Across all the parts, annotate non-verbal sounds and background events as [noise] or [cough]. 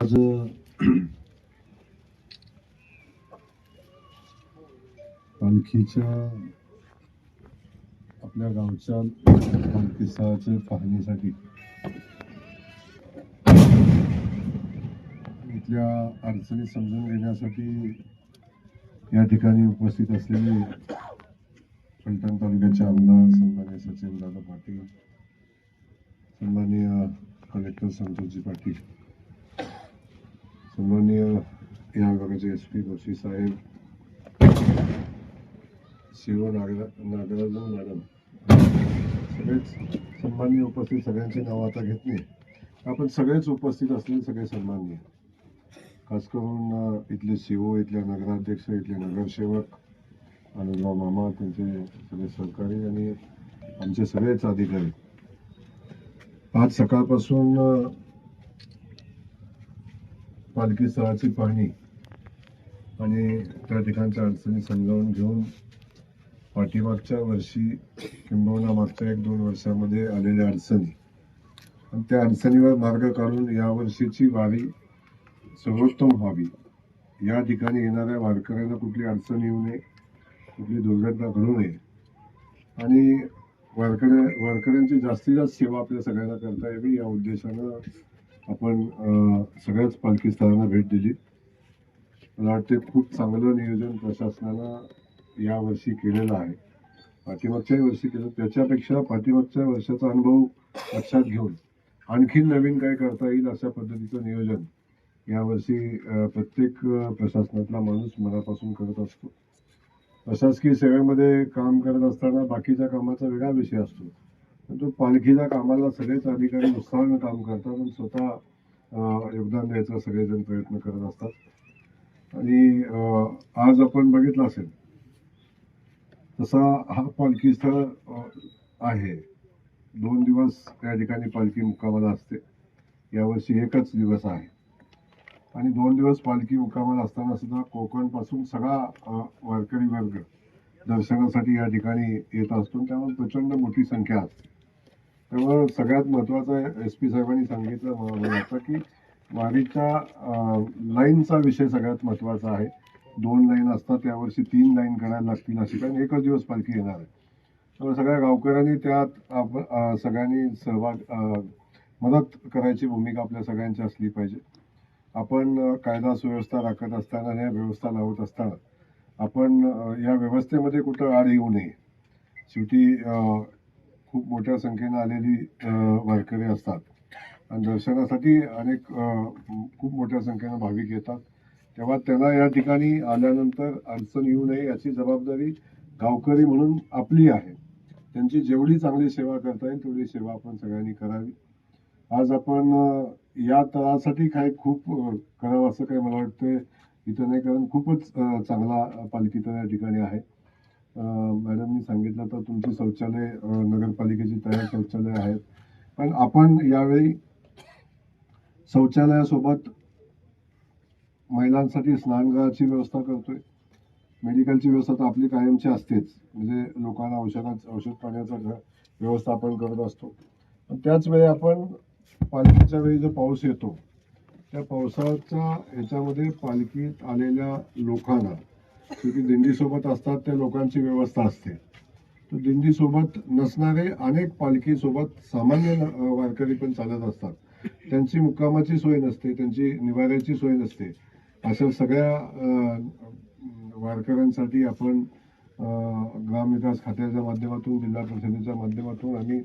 आज पालखीच्या आपल्या गावच्या पालखी पाहणीसाठी इथल्या अडचणी समजून घेण्यासाठी या ठिकाणी उपस्थित असलेले फलटण तालुक्याचे आमदार सन्मान्य सचिन दादा पाटील सन्माननीय कलेक्टर संतोषजी पाटील सन्माननीय या विभागाचे एस पी जोशी साहेब शिव नागरा नागराजन मॅडम सगळेच सन्माननीय उपस्थित सगळ्यांची नावं आता घेत नाही. आपण सगळेच उपस्थित असलेले सगळे सन्माननीय खास करून इथले सीओ इथले नगराध्यक्ष इथले नगरसेवक आनंदराव मामा त्यांचे सगळे सहकारी आणि आमचे सगळेच अधिकारी आज सकाळपासून पालखी स्थळाची पाहणी आणि त्या ठिकाणच्या अडचणी समजावून घेऊन पाठीमागच्या वर्षी किंबहुना मागच्या एक दोन वर्षामध्ये आलेल्या अडचणी आणि त्या अडचणीवर मार्ग काढून यावर्षीची वारी सर्वोत्तम व्हावी. या ठिकाणी येणाऱ्या वारकऱ्यांना कुठली अडचण येऊ नये कुठली दुर्घटना घडू नये. आणि वारकऱ्या वारकऱ्यांची जास्तीत जास्त सेवा आपल्या सगळ्यांना करता यावी. या उद्देशानं आपण सगळ्याच पालखी स्थळांना भेट दिली. मला वाटते खूप चांगलं नियोजन प्रशासनानं यावर्षी केलेलं आहे. पाठीमागच्याही वर्षी केलं. त्याच्यापेक्षा पाठीमागच्या वर्षाचा अनुभव लक्षात घेऊन आणखीन नवीन काय करता येईल अशा पद्धतीचं नियोजन यावर्षी प्रत्येक प्रशासनातला माणूस मनापासून करत असतो. प्रशासकीय सेवेमध्ये काम करत असताना बाकीच्या कामाचा वेगळा विषय असतो. परंतु पालखीच्या कामाला सगळेच अधिकारी उत्साहानं काम करतात आणि स्वतः योगदान द्यायचा सगळेजण प्रयत्न करत असतात. आणि आज आपण बघितलं असेल तसा हा पालखी स्थळ आहे. दोन दिवस त्या ठिकाणी पालखी मुक्कामाला असते. यावर्षी एकच दिवस आहे. आणि दोन दिवस पालखी मुक्कामाला असताना सुद्धा कोकणपासून सगळा वारकरी वर्ग दर्शनासाठी या ठिकाणी येत असतो. त्यामुळे प्रचंड मोठी संख्या असते त्यामुळे सगळ्यात महत्त्वाचं एस पी साहेबांनी सांगितलं मला की वारीच्या लाईनचा विषय सगळ्यात महत्त्वाचा आहे. दोन लाईन असतात त्यावर्षी तीन लाईन करायला लागतील अशी कारण एकच दिवस पालखी येणार आहे. त्यामुळे सगळ्या गावकऱ्यांनी त्यात आप सगळ्यांनी सहभाग मदत करायची भूमिका आपल्या सगळ्यांची असली पाहिजे. आपण कायदा सुव्यवस्था राखत असताना ह्या व्यवस्था लावत असताना आपण या व्यवस्थेमध्ये कुठं आड येऊ नये. शेवटी खूप मोठ्या संख्येनं आलेली वारकरी असतात. आणि दर्शनासाठी अनेक खूप मोठ्या संख्येनं भाविक येतात. तेव्हा त्यांना या ठिकाणी आल्यानंतर अडचण येऊ नये याची जबाबदारी गावकरी म्हणून आपली आहे. त्यांची जेवढी चांगली सेवा करता येईल तेवढी सेवा आपण सगळ्यांनी करावी. आज आपण या तळासाठी काय खूप करावं असं काही मला वाटतं इथं नाही कारण खूपच चांगला पालखी या ठिकाणी आहे. मॅडमनी सांगितलं तर तुमची शौचालय नगरपालिकेची तयार शौचालय आहेत. पण आपण यावेळी शौचालयासोबत महिलांसाठी स्नानगृहाची व्यवस्था करतोय. मेडिकलची व्यवस्था तर आपली कायमची असतेच. म्हणजे लोकांना औषधाचं औषध पाण्याचा व्यवस्थापन व्यवस्था आपण करत असतो. पण त्याच वेळी आपण पालखीच्या वेळी जो पाऊस येतो त्या पावसाच्या ह्याच्यामध्ये पालखीत आलेल्या लोकांना शेवटी दिंडीसोबत असतात त्या लोकांची व्यवस्था असते. तर दिंडीसोबत नसणारे अनेक पालखीसोबत सामान्य वारकरी पण चालत असतात. त्यांची मुक्कामाची सोय नसते त्यांची निवाऱ्याची सोय नसते. अशा सगळ्या वारकऱ्यांसाठी आपण ग्रामविकास खात्याच्या माध्यमातून जिल्हा परिषदेच्या माध्यमातून आम्ही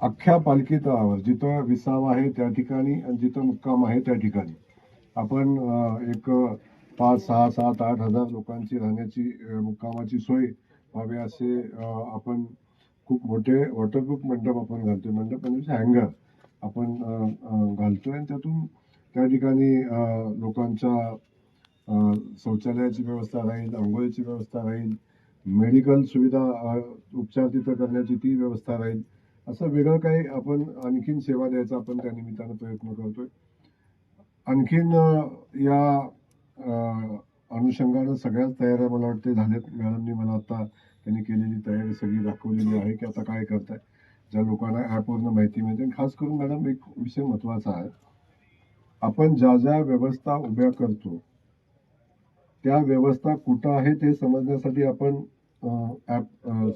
अख्ख्या पालखी तळावर जिथं विसाव आहे त्या ठिकाणी आणि जिथं मुक्काम आहे त्या ठिकाणी. आपण एक पाच सहा सात आठ हजार लोकांची राहण्याची मुक्कामाची सोय व्हावी असे आपण खूप मोठे वॉटरप्रूफ मंडप आपण घालतोय. मंडप म्हणजे हँगर आपण घालतोय आणि त्यातून त्या ठिकाणी लोकांच्या शौचालयाची व्यवस्था राहील आंघोळीची व्यवस्था राहील मेडिकल सुविधा उपचार तिथं करण्याची ती व्यवस्था राहील. असं वेगळं काही आपण आणखीन सेवा द्यायचा आपण त्या निमित्तानं प्रयत्न करतोय. आणखीन या अनुषंगानं सगळ्याच तयाऱ्या मला वाटते झाल्यात. मॅडमनी मला आता त्यांनी केलेली तयारी सगळी दाखवलेली आहे की आता काय करताय. ज्या लोकांना ॲपवरनं माहिती मिळते आणि खास करून मॅडम एक विषय महत्त्वाचा आहे. आपण ज्या ज्या व्यवस्था उभ्या करतो त्या व्यवस्था कुठं आहे ते समजण्यासाठी आपण ॲप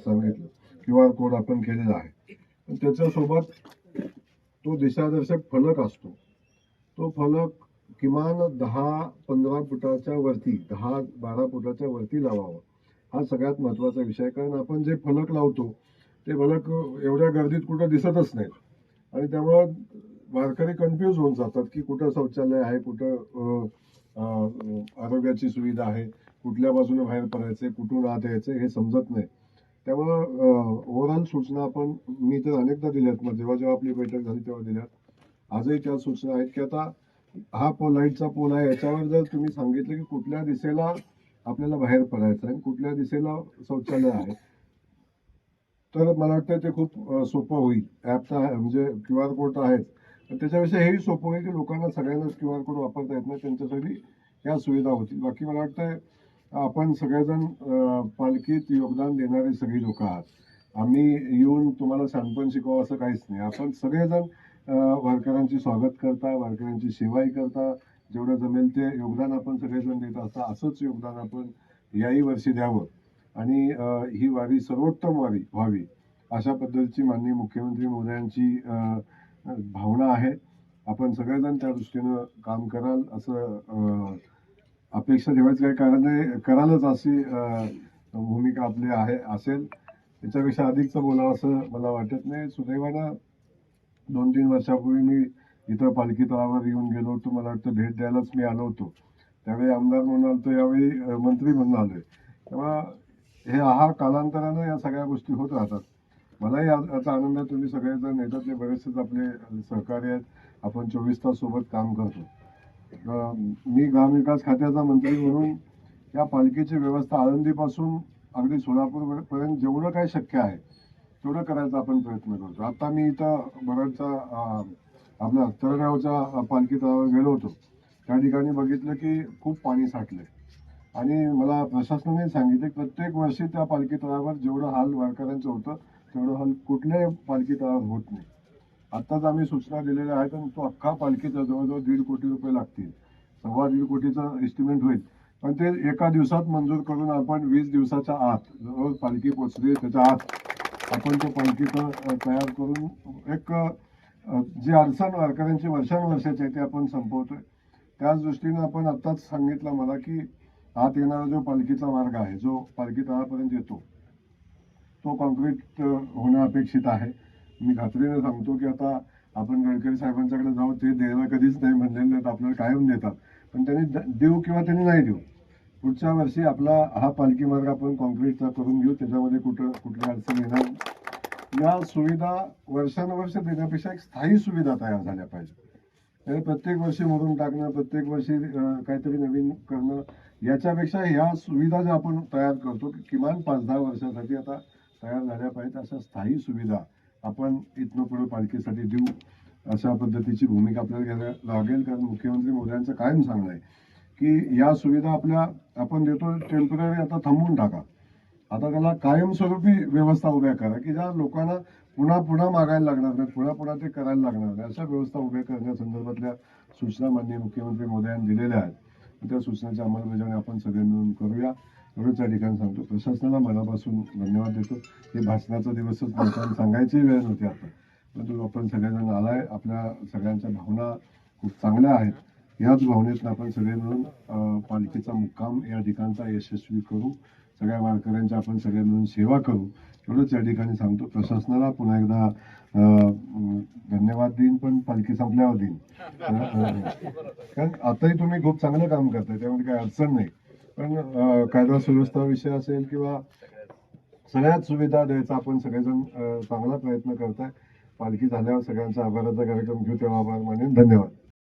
सांगितलं. क्यू आर कोड आपण केलेला आहे. त्याच्यासोबत तो दिशादर्शक फलक असतो. तो फलक किमान दहा पंधरा फुटाच्या वरती दहा बारा फुटाच्या वरती लावावा. हा सगळ्यात महत्त्वाचा विषय कारण आपण जे फलक लावतो ते फलक एवढ्या गर्दीत कुठं दिसतच नाहीत. आणि त्यामुळं वारकरी कन्फ्यूज होऊन जातात की कुठं शौचालय आहे कुठं आरोग्याची सुविधा आहे कुठल्या बाजूने बाहेर पडायचे कुठून आत यायचे हे समजत नाही. त्यामुळं ओव्हरऑल सूचना आपण मी तर अनेकदा दिल्यात. मग जेव्हा जेव्हा आपली बैठक झाली तेव्हा दिल्यात. आजही त्या सूचना आहेत की आता हा पोल लाईटचा पोल आहे. याच्यावर जर तुम्ही सांगितलं की कुठल्या दिशेला आपल्याला बाहेर पडायचं आहे कुठल्या दिशेला शौचालय आहे तर मला वाटतं ते खूप सोपं होईल. ॲप तर आहे म्हणजे क्यू आर कोड तर आहेच. त्याच्याविषयी हेही सोपं होईल की लोकांना सगळ्यांनाच क्यू आर कोड वापरता येत नाही. त्यांच्यासाठी या सुविधा होतील. बाकी मला वाटतं आपण सगळेजण पालखीत योगदान देणारे सगळी लोक आहात. आम्ही येऊन तुम्हाला शानपण शिकवावं असं काहीच नाही. आपण सगळेजण वारकऱ्यांची स्वागत करता वारकऱ्यांची सेवाही करता. जेवढं जमेल ते योगदान आपण सगळेजण देत असता असंच योगदान आपण याही वर्षी द्यावं. आणि ही वारी सर्वोत्तम वारी व्हावी अशा पद्धतीची माननीय मुख्यमंत्री मोदयांची भावना आहे. आपण सगळेजण त्या दृष्टीनं काम कराल असं अपेक्षा ठेवायचं काही कारण नाही. करालच अशी भूमिका आपली आहे असेल. त्याच्यापेक्षा अधिकचं बोलावं असं मला वाटत नाही. सुदैवानं दोन तीन वर्षापूर्वी मी इथं पालखी तळावर येऊन गेलो होतो. मला वाटतं भेट द्यायलाच मी आलो होतो. त्यावेळी आमदार म्हणून आलो होतो यावेळी मंत्री म्हणून आहे तेव्हा हे हा कालांतरानं या सगळ्या गोष्टी होत राहतात. मलाही याचा आनंद तुम्ही सगळेजण याच्यातले बरेचसेच आपले सहकारी आहेत. आपण चोवीस तास सोबत काम करतो. मी ग्रामविकास खात्याचा मंत्री म्हणून या पालखीची व्यवस्था आळंदीपासून अगदी सोलापूर पर्यंत जेवढं काय शक्य आहे तेवढं करायचा आपण प्रयत्न करतो. आता मी इथं बऱ्याचदा आपल्या तळगावच्या पालखीत गेलो होतो. त्या ठिकाणी बघितलं की खूप पाणी साठले आणि मला प्रशासनाने सांगितले की प्रत्येक वर्षी त्या पालखी तळावर जेवढं हाल वारकऱ्यांचं होतं तेवढं हाल कुठल्याही पालखी तळावर होत नाही. आत्ताच आम्ही सूचना दिलेल्या आहेत आणि तो अख्खा पालखीचा जवळजवळ दीड कोटी रुपये लागतील. सव्वा दीड कोटीचा एस्टिमेट होईल. पण ते एका दिवसात मंजूर करून आपण वीस दिवसाच्या आत जवळ पालखी पोचली त्याच्या आत आपण तो पालखीचं तयार करून एक जी अडचण वारकऱ्यांची वर्षानुवर्षाची आहे ते आपण संपवतोय. त्याच दृष्टीनं आपण आत्ताच सांगितलं मला की आत येणारा जो पालखीचा मार्ग आहे जो पालखी तळापर्यंत येतो तो कॉन्क्रीट होणं अपेक्षित आहे. मी खात्रीने सांगतो की आता आपण गडकरी साहेबांच्याकडे जाऊ ते द्यायला कधीच नाही म्हणलेले तर आपल्याला कायम देतात. पण त्यांनी द- देऊ किंवा त्यांनी नाही देऊ. पुढच्या वर्षी आपला हा पालखी मार्ग आपण कॉन्क्रीटचा करून घेऊ त्याच्यामध्ये कुठं कुठली अडचण येणार या सुविधा वर्षानुवर्ष देण्यापेक्षा एक स्थायी सुविधा तयार झाल्या पाहिजे त्यामुळे प्रत्येक वर्षी मोडून टाकणं प्रत्येक वर्षी काहीतरी नवीन करणं याच्यापेक्षा ह्या सुविधा ज्या आपण तयार करतो की किमान पाच दहा वर्षासाठी आता तयार झाल्या पाहिजेत अशा स्थायी सुविधा. आपण इथनं पुढे पालखीसाठी देऊ अशा पद्धतीची भूमिका आपल्याला घ्यायला लागेल. कारण मुख्यमंत्री मोदयांचं कायम सांगणं आहे की या सुविधा आपल्या आपण देतो टेंपररी आता थांबवून टाका. आता त्याला कायमस्वरूपी व्यवस्था उभ्या करा की ज्या लोकांना पुन्हा पुन्हा मागायला लागणार नाही पुन्हा पुन्हा ते करायला लागणार नाही अशा व्यवस्था उभ्या करण्यासंदर्भातल्या सूचना माननीय मुख्यमंत्री मोदयांनी दिलेल्या आहेत. त्या सूचनाची अंमलबजावणी आपण सगळे मिळून करूया. एवढंच या ठिकाणी सांगतो. प्रशासनाला मनापासून धन्यवाद देतो. हे भाषणाचा दिवसच लोकांना सांगायची वेळ नव्हती आता. परंतु आपण सगळेजण आलाय. आपल्या सगळ्यांच्या भावना खूप चांगल्या आहेत. याच भावनेतून आपण सगळे मिळून अं, पालखीचा मुक्काम या ठिकाणचा यशस्वी करू. सगळ्या वारकऱ्यांची आपण सगळे मिळून सेवा करू. एवढंच या ठिकाणी सांगतो. प्रशासनाला पुन्हा एकदा धन्यवाद देईन पण पालखी संपल्यावर देईन. [laughs] कारण आताही तुम्ही खूप चांगलं काम करताय. त्यामध्ये काही अडचण नाही. पण कायदा सुव्यवस्था विषय असेल किंवा सगळ्याच सुविधा द्यायचा आपण सगळेजण चांगला प्रयत्न करताय. पालखी झाल्यावर सगळ्यांचा आभाराचा कार्यक्रम घेऊ. तेव्हा आभार मानेन. धन्यवाद.